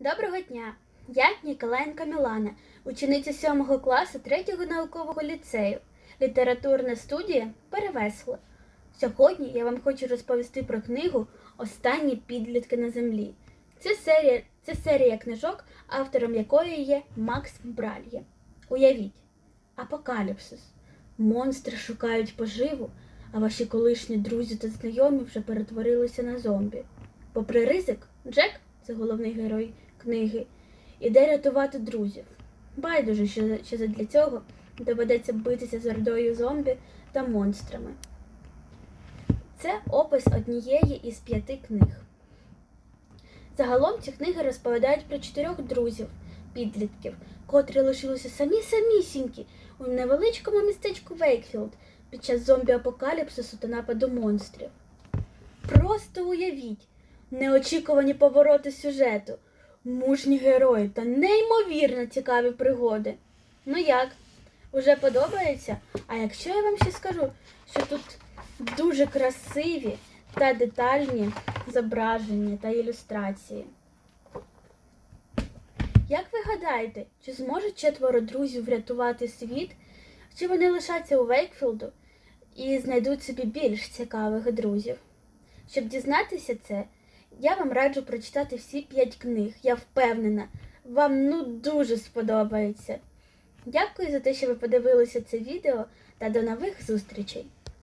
Доброго дня! Я Ніколаєнка Мілана, учениця 7 класу 3 наукового ліцею, літературна студія Перевесло. Сьогодні я вам хочу розповісти про книгу Останні підлітки на землі. Це серія, це серія книжок, автором якої є Макс Бральє. Уявіть, апокаліпсис. Монстри шукають поживу, а ваші колишні друзі та знайомі вже перетворилися на зомбі. Попри ризик, Джек, це головний герой книги, іде рятувати друзів. Байдуже, що, що для цього доведеться битися з ордою зомбі та монстрами. Це опис однієї із п'яти книг. Загалом ці книги розповідають про чотирьох друзів, підлітків, котрі лишилися самі самісінькі у невеличкому містечку Вейкфілд під час зомбі-апокаліпсису та нападу монстрів. Просто уявіть неочікувані повороти сюжету, мужні герої та неймовірно цікаві пригоди. Ну як? Уже подобається? А якщо я вам ще скажу, що тут дуже красиві та детальні зображення та ілюстрації. Як ви гадаєте, чи зможуть четверо друзів врятувати світ, чи вони лишаться у Вейкфілду і знайдуть собі більш цікавих друзів? Щоб дізнатися це, я вам раджу прочитати всі п'ять книг. Я впевнена, вам ну дуже сподобається. Дякую за те, що ви подивилися це відео та до нових зустрічей!